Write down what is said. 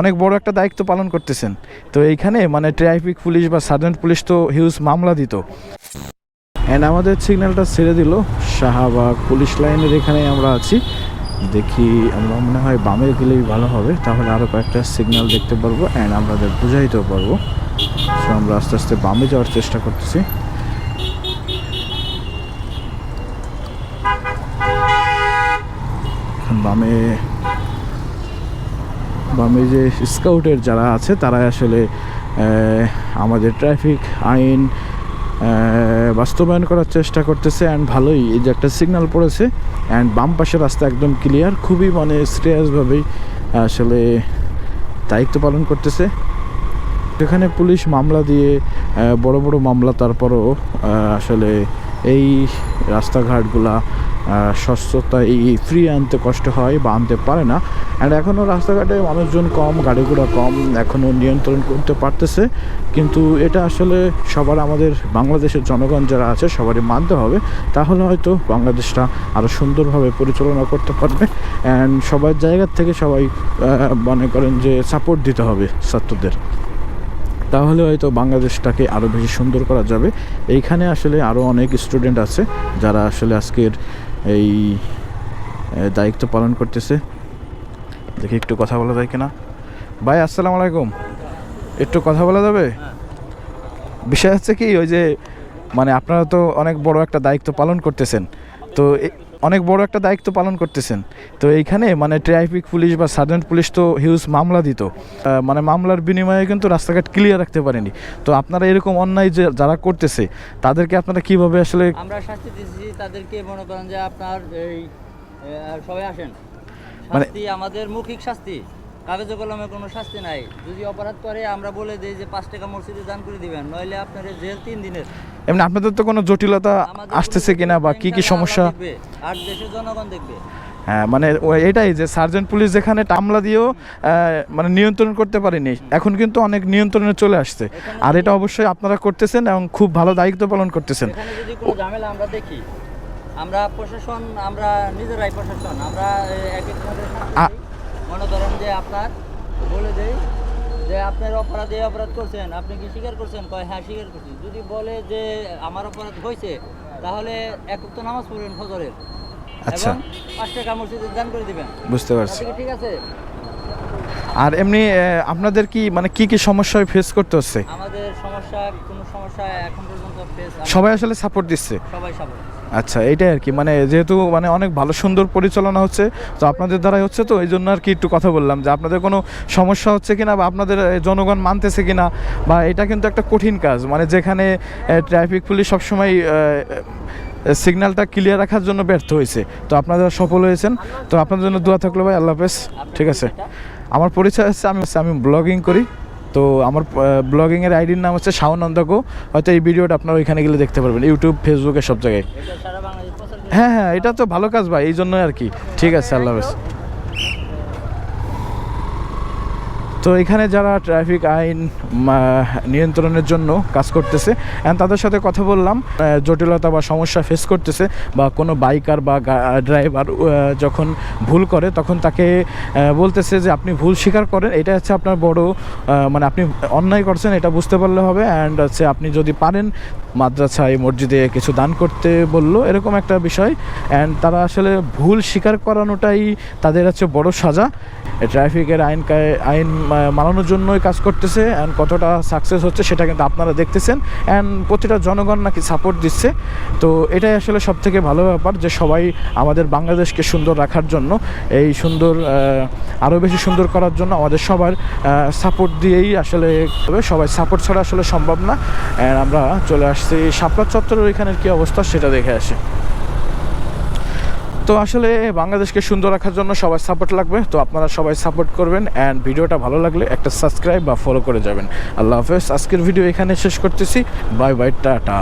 অনেক বড় একটা দায়িত্ব পালন করতেছেন। তো এইখানে মানে ট্রাফিক পুলিশ বা সার্জেন্ট পুলিশ তো হিউজ মামলা দিত। অ্যান্ড আমাদের সিগন্যালটা ছেড়ে দিল। শাহবাগ পুলিশ লাইনের এখানে আমরা আছি। দেখি, আমরা মনে হয় বামে গেলেই ভালো হবে। তাহলে আরও কয়েকটা সিগন্যাল দেখতে পারব অ্যান্ড আমাদের বুঝাইতেও পারব। সো আমরা আস্তে আস্তে বামে যাওয়ার চেষ্টা করতেছি। বামে বামে যে স্কাউটের যারা আছে তারা আসলে আমাদের ট্রাফিক আইন বাস্তবায়ন করার চেষ্টা করতেছে অ্যান্ড ভালোই। এই যে একটা সিগন্যাল পড়েছে অ্যান্ড বাম পাশের রাস্তা একদম ক্লিয়ার খুবই মানে সিরিয়াসভাবেই আসলে দায়িত্ব পালন করতেছে। সেখানে পুলিশ মামলা দিয়ে বড় বড় মামলা, তারপরও আসলে এই রাস্তাঘাটগুলা স্বচ্ছতা এই ফ্রি আনতে কষ্ট হয় বা আনতে পারে না। অ্যান্ড এখনও রাস্তাঘাটে মানুষজন কম গাড়ি ঘোড়া কম, এখনও নিয়ন্ত্রণ করতে পারতেছে। কিন্তু এটা আসলে সবার আমাদের বাংলাদেশের জনগণ যারা আছে, সবারই মানতে হবে। তাহলে হয়তো বাংলাদেশটা আরও সুন্দরভাবে পরিচালনা করতে পারবে। অ্যান্ড সবার জায়গার থেকে সবাই মনে করেন যে সাপোর্ট দিতে হবে ছাত্রদের। তাহলে হয়তো বাংলাদেশটাকে আরও বেশি সুন্দর করা যাবে। এইখানে আসলে আরও অনেক স্টুডেন্ট আছে, যারা আসলে আজকের এই দায়িত্ব পালন করতেছে। দেখি একটু কথা বলা যায় কিনা। ভাই, আসসালামু আলাইকুম। একটু কথা বলা যাবে? বিষয় হচ্ছে কি, ওই যে মানে আপনারা তো অনেক বড় একটা দায়িত্ব পালন করতেছেন। তো অনেক বড় একটা দায়িত্ব পালন করতেছেন। তো এইখানে মানে ট্রাফিক পুলিশ বা সার্জেন্ট পুলিশ তো হিউজ মামলা দিত। মানে মামলার বিনিময়ে কিন্তু রাস্তাঘাট ক্লিয়ার রাখতে পারেনি। তো আপনারা এরকম অন্যায় যে যারা করতেছে তাদেরকে আপনারা কীভাবে আসলে আমরা শাস্তি দিচ্ছি তাদেরকে মনে করেন যে আপনার এই সবাই আসেন। মানে- শাস্তি আমাদের মৌখিক শাস্তি। কাগজে কলমে কোনো শাস্তি নাই। যদি অপরাধ করে আমরা বলে দিই যে পাঁচ টাকা মসজিদে দান করে দিবেন নইলে আপনার জেল তিন দিনের। এমনি আপনাদের তো কোনো জটিলতা আসতেছে কোনো বা কি কি সমস্যা? আর দেশের জনগণ দেখবে। হ্যাঁ মানে এটাই যে সার্জেন্ট পুলিশ যেখানে টামলা দিয়েও মানে নিয়ন্ত্রণ করতে পারেনি এখন কিন্তু অনেক নিয়ন্ত্রণে চলে আসছে। আর এটা অবশ্যই আপনারা করতেছেন এবং খুব ভালো দায়িত্ব পালন করতেছেন। ঝামেলা আমরা দেখি আমরা প্রশাসন আমরা নিজেরাই প্রশাসন আমরা এক এক। মনে করেন যে আপনার বলে দেই যে আপনার অপরাধ এই অপরাধ করছেন আপনি কি স্বীকার করছেন? কয় হ্যাঁ স্বীকার করছি। যদি বলে যে আমার অপরাধ হয়েছে তাহলে এক তো নামাজ পড়বেন ফজরের। আচ্ছা। পাঁচ টাকা মসজিদে দান করে দিবেন। বুঝতে পারছি। ঠিক আছে? আর এমনি আপনাদের কি মানে কি কি সমস্যায় ফেস করতে হচ্ছে? আমাদের সমস্যা কোনো সমস্যা এখন পর্যন্ত ফেস সবাই আসলে সাপোর্ট দিচ্ছে। সবাই সাপোর্ট আচ্ছা এইটাই আর কি মানে যেহেতু মানে অনেক ভালো, সুন্দর পরিচালনা হচ্ছে, তো আপনাদের দ্বারাই হচ্ছে তো এই জন্য আর কি একটু কথা বললাম যে আপনাদের কোনো সমস্যা হচ্ছে কিনা বা আপনাদের জনগণ মানতেছে কিনা বা এটা কিন্তু একটা কঠিন কাজ। মানে যেখানে ট্রাফিক পুলিশ সবসময় সিগন্যালটা ক্লিয়ার রাখার জন্য ব্যর্থ হয়েছে। তো আপনারা সফল হয়েছেন। তো আপনাদের জন্য দোয়া থাকল ভাই, আল্লাহ হাফেজ। ঠিক আছে। আমার পরিচয় হচ্ছে, আমি আমি ব্লগিং করি। তো আমার ব্লগিংয়ের আইডির নাম হচ্ছে শাওনন্দকো। হয়তো এই ভিডিওটা আপনারা ওইখানে গেলে দেখতে পারবেন ইউটিউব ফেসবুকে সব জায়গায়। হ্যাঁ হ্যাঁ এটা তো ভালো কাজ ভাই এই জন্যই আর কি। ঠিক আছে আল্লাহ হাফেজ। তো এখানে যারা ট্রাফিক আইন নিয়ন্ত্রণের জন্য কাজ করতেছে, and তাদের সাথে কথা বললাম জটিলতা বা সমস্যা ফেস করতেছে, বা কোনো বাইকার বা ড্রাইভার যখন ভুল করে, তখন তাকে বলতেছে যে আপনি ভুল স্বীকার করেন, এটা হচ্ছে আপনার বড় মানে আপনি অন্যায় করছেন, এটা বুঝতে পারলে হবে অ্যান্ড হচ্ছে আপনি যদি পারেন, মাদ্রাসায় মসজিদে কিছু দান করতে বলল, এরকম একটা বিষয় অ্যান্ড তারা আসলে ভুল স্বীকার করানোটাই তাদের হচ্ছে বড় সাজা। ট্রাফিকের আইন আইন মানানোর জন্যই কাজ করতেছে অ্যান্ড কতটা সাকসেস হচ্ছে সেটা কিন্তু আপনারা দেখতেছেন অ্যান্ড প্রতিটা জনগণ নাকি সাপোর্ট দিচ্ছে। তো এটাই আসলে সব থেকে ভালো ব্যাপার যে সবাই আমাদের বাংলাদেশকে সুন্দর রাখার জন্য, এই সুন্দর আরও বেশি সুন্দর করার জন্য আমাদের সবার সাপোর্ট দিয়েই আসলে। সবাই সাপোর্ট ছাড়া আসলে সম্ভব না। অ্যান্ড আমরা চলে আসছি শাপলা চত্বরের ওইখানের কী অবস্থা সেটা দেখে আসি। তো আসলে বাংলাদেশকে সুন্দর রাখার জন্য সবাই সাপোর্ট লাগবে, তো আপনারা সবাই সাপোর্ট করবেন অ্যান্ড ভিডিওটা ভালো লাগলে একটা সাবস্ক্রাইব বা ফলো করে যাবেন। আল্লাহ হাফেজ, আজকের ভিডিও এখানে শেষ করতেছি। Bye bye tata.